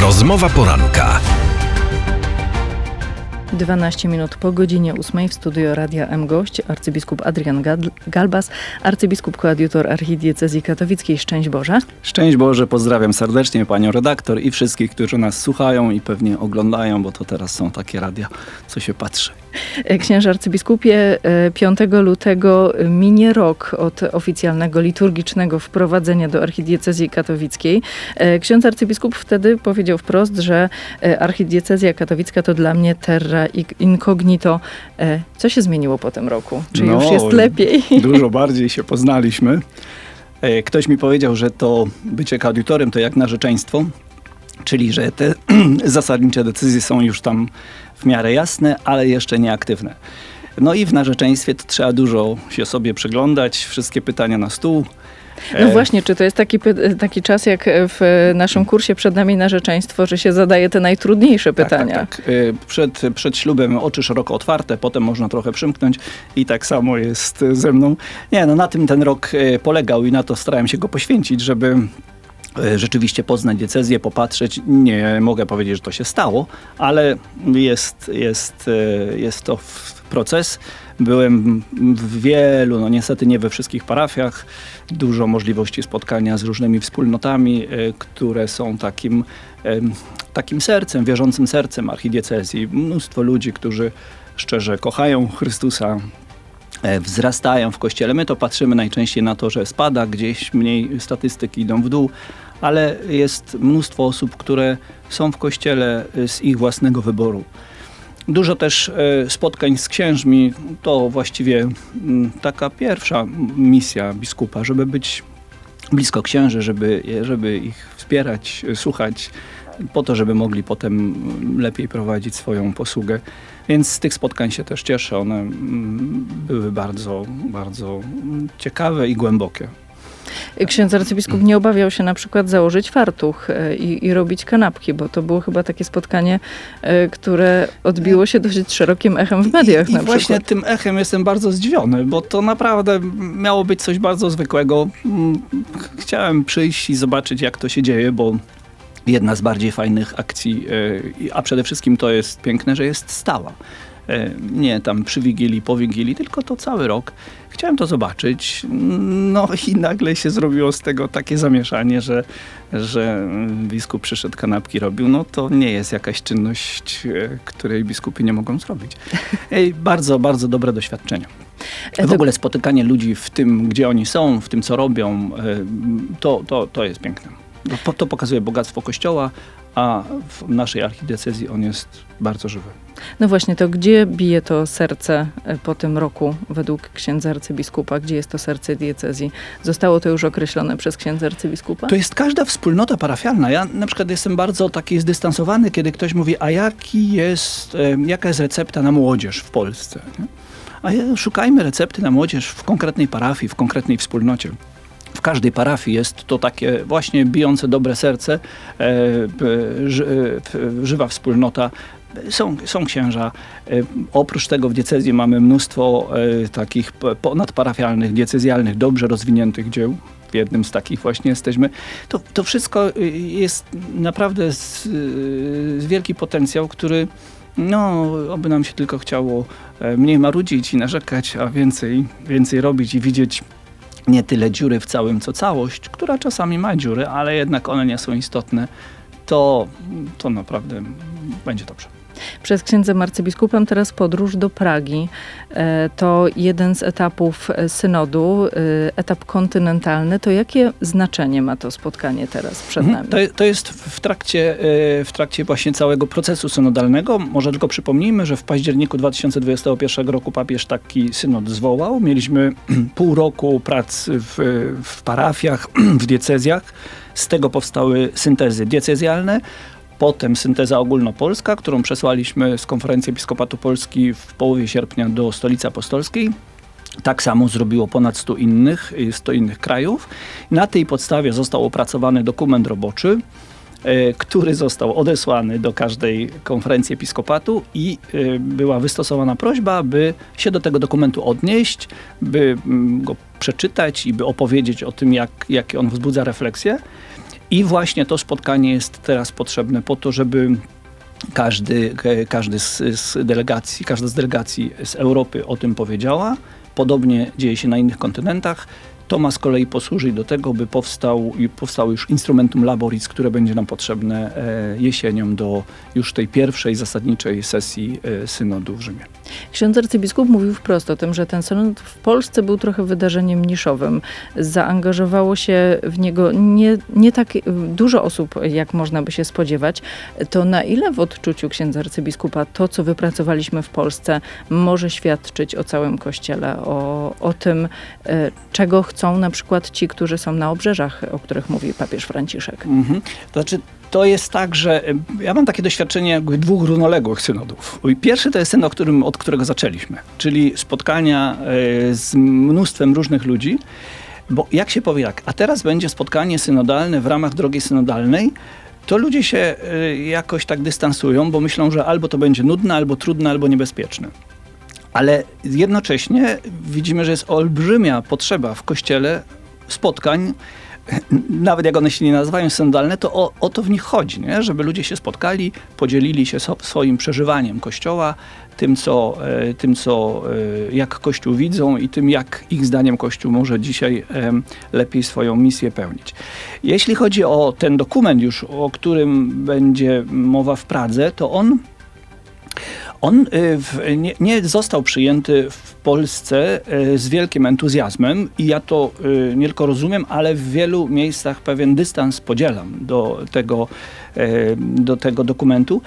Rozmowa poranka. 12 minut po godzinie 8 w studio Radia M gość arcybiskup Adrian Galbas, arcybiskup koadiutor archidiecezji katowickiej. Szczęść Boże. Szczęść Boże, pozdrawiam serdecznie panią redaktor i wszystkich, którzy nas słuchają i pewnie oglądają, bo to teraz są takie radia, co się patrzy. E, Księże arcybiskupie, e, 5 lutego minie rok od oficjalnego liturgicznego wprowadzenia do archidiecezji katowickiej. E, Ksiądz arcybiskup wtedy powiedział wprost, że e, archidiecezja katowicka to dla mnie terra incognito. E, Co się zmieniło po tym roku? Czy No, już jest lepiej? Dużo bardziej się poznaliśmy. E, Ktoś mi powiedział, że to bycie koadiutorem to jak narzeczeństwo, czyli że te zasadnicze decyzje są już tam w miarę jasne, ale jeszcze nieaktywne. No i w narzeczeństwie to trzeba dużo się sobie przyglądać, wszystkie pytania na stół. No E, właśnie, czy to jest taki, taki czas jak w naszym kursie przed nami narzeczeństwo, że się zadaje te najtrudniejsze pytania? Tak, tak, tak. Y, Przed, przed ślubem oczy szeroko otwarte, potem można trochę przymknąć i tak samo jest ze mną. Nie, no na tym ten rok y, polegał i na to starałem się go poświęcić, żeby rzeczywiście poznać diecezję, popatrzeć. Nie mogę powiedzieć, że to się stało, ale jest, jest, y, jest to proces. Byłem w wielu, no niestety nie we wszystkich parafiach. Dużo możliwości spotkania z różnymi wspólnotami, y, które są takim, takim sercem, wierzącym sercem archidiecezji. Mnóstwo ludzi, którzy szczerze kochają Chrystusa, e, wzrastają w kościele. My to patrzymy najczęściej na to, że spada, gdzieś mniej statystyki idą w dół, ale jest mnóstwo osób, które są w kościele e, z ich własnego wyboru. Dużo też e, spotkań z księżmi, to właściwie mm, taka pierwsza misja biskupa, żeby być blisko księży, żeby, żeby ich wspierać, e, słuchać, po to, żeby mogli potem mm, lepiej prowadzić swoją posługę. Więc z tych spotkań się też cieszę. One mm, były bardzo, bardzo ciekawe i głębokie. Ksiądz arcybiskup nie obawiał się na przykład założyć fartuch e, i, i robić kanapki, bo to było chyba takie spotkanie, e, które odbiło się dosyć szerokim echem w mediach I, i właśnie tym echem jestem bardzo zdziwiony, bo to naprawdę miało być coś bardzo zwykłego. Mm, ch- Chciałem przyjść i zobaczyć, jak to się dzieje, bo jedna z bardziej fajnych akcji, e, a przede wszystkim to jest piękne, że jest stała. E, Nie tam przy Wigilii, po Wigilii, tylko to cały rok. Chciałem to zobaczyć, no i nagle się zrobiło z tego takie zamieszanie, że, że biskup przyszedł, kanapki robił. No to nie jest jakaś czynność, e, której biskupi nie mogą zrobić. Ej, bardzo, bardzo dobre doświadczenie. W ogóle spotykanie ludzi w tym, gdzie oni są, w tym, co robią, e, to, to, to jest piękne. To, po- to pokazuje bogactwo Kościoła, a w naszej archidiecezji on jest bardzo żywy. No właśnie, to gdzie bije to serce e, po tym roku według księdza arcybiskupa? Gdzie jest to serce diecezji? Zostało to już określone przez księdza arcybiskupa? To jest każda wspólnota parafialna. Ja na przykład jestem bardzo taki zdystansowany, kiedy ktoś mówi, a jaki jest, e, jaka jest recepta na młodzież w Polsce? A szukajmy recepty na młodzież w konkretnej parafii, w konkretnej wspólnocie. Każdej parafii jest to takie właśnie bijące dobre serce, e, e, żywa wspólnota. Są, są księża. E, Oprócz tego w diecezji mamy mnóstwo takich ponadparafialnych, diecezjalnych, dobrze rozwiniętych dzieł. W jednym z takich właśnie jesteśmy. To, to wszystko jest naprawdę z, z wielki potencjał, który no, oby nam się tylko chciało mniej marudzić i narzekać, a więcej, więcej robić i widzieć nie tyle dziury w całym, co całość, która czasami ma dziury, ale jednak one nie są istotne, to, to naprawdę będzie dobrze. Przed księdzem arcybiskupem teraz podróż do Pragi. E, To jeden z etapów e, synodu, e, etap kontynentalny. To jakie znaczenie ma to spotkanie teraz przed Mhm. nami? To, to jest w trakcie, w trakcie właśnie całego procesu synodalnego. Może tylko przypomnijmy, że w październiku 2021 roku papież taki synod zwołał. Mieliśmy pół roku prac w, w parafiach, w diecezjach. Z tego powstały syntezy diecezjalne. Potem synteza ogólnopolska, którą przesłaliśmy z konferencji Episkopatu Polski w połowie sierpnia do Stolicy Apostolskiej. Tak samo zrobiło ponad 100 innych, y, 100 innych krajów. Na tej podstawie został opracowany dokument roboczy, e, który został odesłany do każdej konferencji episkopatu i e, była wystosowana prośba, by się do tego dokumentu odnieść, by mm, go przeczytać i by opowiedzieć o tym, jak, jakie on wzbudza refleksję. I właśnie to spotkanie jest teraz potrzebne po to, żeby każdy, e, każdy z, z delegacji, każda z delegacji z Europy o tym powiedziała. Podobnie dzieje się na innych kontynentach. To ma z kolei posłużyć do tego, by powstał, i powstało już instrumentum laboris, które będzie nam potrzebne e, jesienią do już tej pierwszej zasadniczej sesji e, synodu w Rzymie. Ksiądz arcybiskup mówił wprost o tym, że ten synod w Polsce był trochę wydarzeniem niszowym. Zaangażowało się w niego nie, nie tak dużo osób, jak można by się spodziewać. To na ile w odczuciu księdza arcybiskupa to, co wypracowaliśmy w Polsce, może świadczyć o całym Kościele, o, o tym, e, czego chcą na przykład ci, którzy są na obrzeżach, o których mówi papież Franciszek? Mhm. To znaczy, to jest tak, że ja mam takie doświadczenie jakby dwóch równoległych synodów. Pierwszy to jest którym, od którego zaczęliśmy, czyli spotkania e, z mnóstwem różnych ludzi. Bo jak się powie tak, a teraz będzie spotkanie synodalne w ramach drogi synodalnej, to ludzie się e, jakoś tak dystansują, bo myślą, że albo to będzie nudne, albo trudne, albo niebezpieczne. Ale jednocześnie widzimy, że jest olbrzymia potrzeba w kościele spotkań, nawet jak one się nie nazywają synodalne, to o, o to w nich chodzi, nie? żeby ludzie się spotkali, podzielili się so, swoim przeżywaniem Kościoła, tym, co, e, tym co, e, jak Kościół widzą i tym, jak ich zdaniem Kościół może dzisiaj e, lepiej swoją misję pełnić. Jeśli chodzi o ten dokument już, o którym będzie mowa w Pradze, to on on y, w, nie, nie, został przyjęty w Polsce y, z wielkim entuzjazmem i ja to y, nie tylko rozumiem, ale w wielu miejscach pewien dystans podzielam do tego, do tego dokumentu.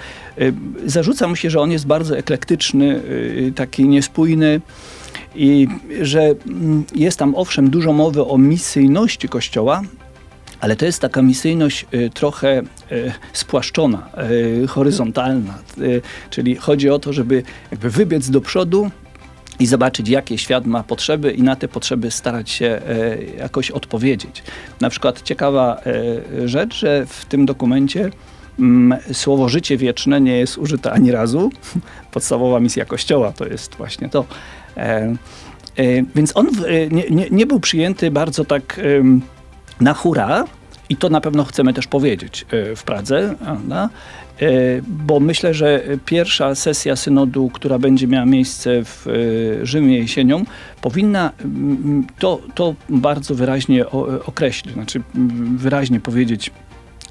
Zarzuca mu się, że on jest bardzo eklektyczny, taki niespójny i że mm, jest tam owszem dużo mowy o misyjności Kościoła, ale to jest taka misyjność y, trochę y, spłaszczona, y, horyzontalna. Czyli chodzi o to, żeby jakby wybiec do przodu i zobaczyć, jakie świat ma potrzeby i na te potrzeby starać się jakoś odpowiedzieć. Na przykład ciekawa rzecz, że w tym dokumencie mm, słowo życie wieczne nie jest użyte ani razu. Podstawowa misja Kościoła to jest właśnie to. E, więc on nie, nie, nie był przyjęty bardzo tak na hura, i to na pewno chcemy też powiedzieć e, w Pradze, prawda? E, bo myślę, że pierwsza sesja synodu, która będzie miała miejsce w e, Rzymie jesienią, powinna to, to bardzo wyraźnie określić, znaczy wyraźnie powiedzieć,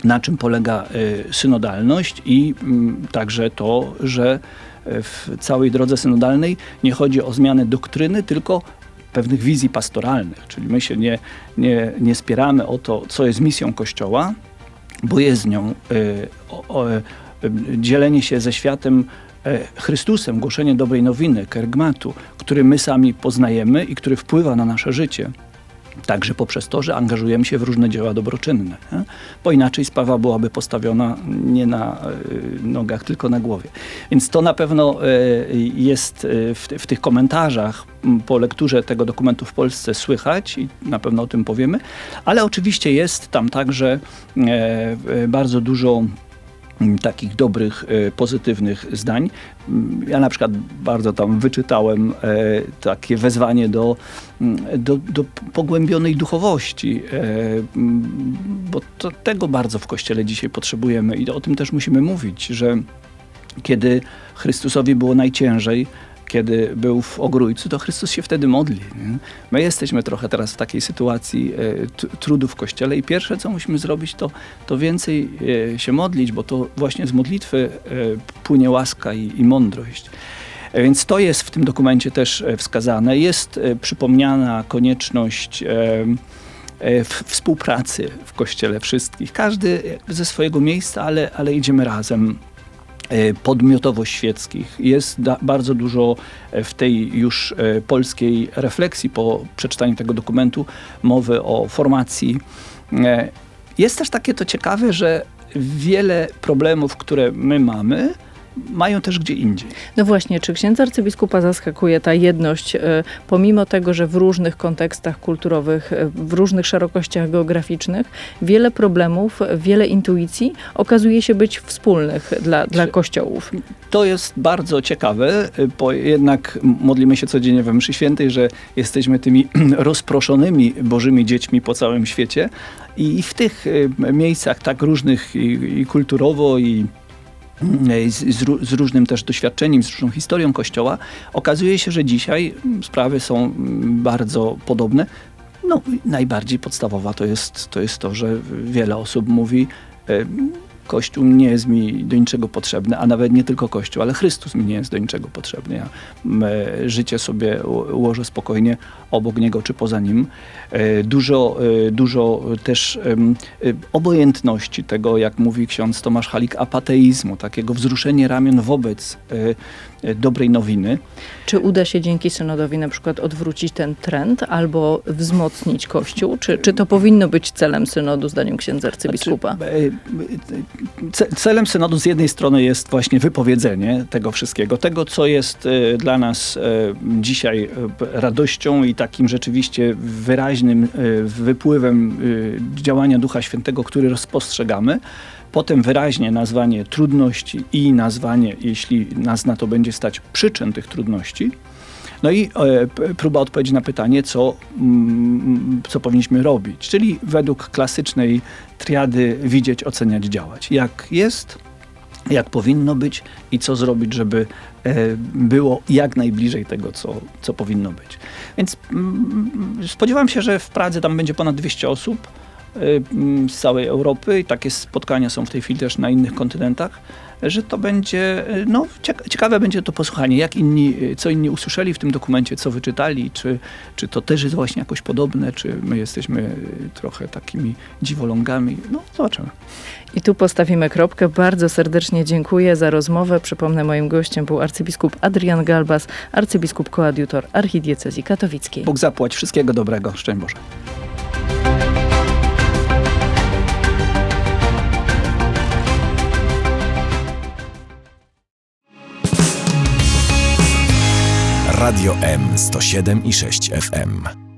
na czym polega synodalność i także to, że w całej drodze synodalnej nie chodzi o zmianę doktryny, tylko pewnych wizji pastoralnych, czyli my się nie, nie, nie spieramy o to, co jest misją Kościoła, bo jest nią y, o, y, dzielenie się ze światem y, Chrystusem, głoszenie dobrej nowiny, kergmatu, który my sami poznajemy i który wpływa na nasze życie. Także poprzez to, że angażujemy się w różne dzieła dobroczynne. Nie? Bo inaczej sprawa byłaby postawiona nie na y, nogach, tylko na głowie. Więc to na pewno y, jest y, w, w tych komentarzach po lekturze tego dokumentu w Polsce słychać i na pewno o tym powiemy, ale oczywiście jest tam także bardzo dużo takich dobrych, e, pozytywnych zdań. Ja na przykład bardzo tam wyczytałem e, takie wezwanie do, do, do pogłębionej duchowości, e, bo to, tego bardzo w Kościele dzisiaj potrzebujemy i o tym też musimy mówić, że kiedy Chrystusowi było najciężej, kiedy był w Ogrójcu, to Chrystus się wtedy modli. Nie? My jesteśmy trochę teraz w takiej sytuacji e, trudu w Kościele i pierwsze, co musimy zrobić, to, to więcej e, się modlić, bo to właśnie z modlitwy e, płynie łaska i, i mądrość. E, więc to jest w tym dokumencie też e, wskazane. Jest e, przypomniana konieczność współpracy w Kościele wszystkich. Każdy ze swojego miejsca, ale, ale idziemy razem podmiotowość świeckich. Jest da, bardzo dużo e, w tej już e, polskiej refleksji po przeczytaniu tego dokumentu mowy o formacji. Jest też takie to ciekawe, że wiele problemów, które my mamy, mają też gdzie indziej. No właśnie, czy księdza arcybiskupa zaskakuje ta jedność, e, pomimo tego, że w różnych kontekstach kulturowych, e, w różnych szerokościach geograficznych, wiele problemów, wiele intuicji okazuje się być wspólnych dla, dla kościołów? To jest bardzo ciekawe, y, bo jednak modlimy się codziennie we mszy świętej, że jesteśmy tymi rozproszonymi Bożymi dziećmi po całym świecie i w tych miejscach tak różnych i, i kulturowo i z, z, z różnym też doświadczeniem, z różną historią Kościoła, okazuje się, że dzisiaj mm, sprawy są mm, bardzo podobne. No, najbardziej podstawowa to jest, to jest to, że wiele osób mówi, Kościół nie jest mi do niczego potrzebny, a nawet nie tylko Kościół, ale Chrystus mi nie jest do niczego potrzebny. Ja życie sobie ułożę spokojnie obok Niego czy poza Nim. E, Dużo, e, dużo też e, obojętności tego, jak mówi ksiądz Tomasz Halik, apateizmu, takiego wzruszenie ramion wobec dobrej nowiny. Czy uda się dzięki synodowi na przykład odwrócić ten trend albo wzmocnić Kościół? Czy, czy to powinno być celem synodu, zdaniem księdza arcybiskupa? Znaczy, e, ce- celem synodu z jednej strony jest właśnie wypowiedzenie tego wszystkiego, tego co jest e, dla nas e, dzisiaj e, radością i takim rzeczywiście wyraźnym e, wypływem e, działania Ducha Świętego, który rozpostrzegamy. Potem wyraźnie nazwanie trudności i nazwanie, jeśli nas na to będzie stać, przyczyn tych trudności. No i e, próba odpowiedzi na pytanie, co, mm, co powinniśmy robić. Czyli według klasycznej triady widzieć, oceniać, działać. Jak jest, jak powinno być i co zrobić, żeby e, było jak najbliżej tego, co, co powinno być. Więc mm, spodziewam się, że w Pradze tam będzie ponad 200 osób mm, z całej Europy i takie spotkania są w tej chwili też na innych kontynentach, że to będzie, e, no cieka- ciekawe będzie to posłuchanie, jak inni, e, co inni usłyszeli w tym dokumencie, co wyczytali, czy, czy to też jest właśnie jakoś podobne, czy my jesteśmy trochę takimi dziwolągami. No zobaczymy. I tu postawimy kropkę. Bardzo serdecznie dziękuję za rozmowę. Przypomnę, moim gościem był arcybiskup Adrian Galbas, arcybiskup koadiutor archidiecezji katowickiej. Bóg zapłać. Wszystkiego dobrego. Szczęść Boże. Radio M 107 i 6 FM.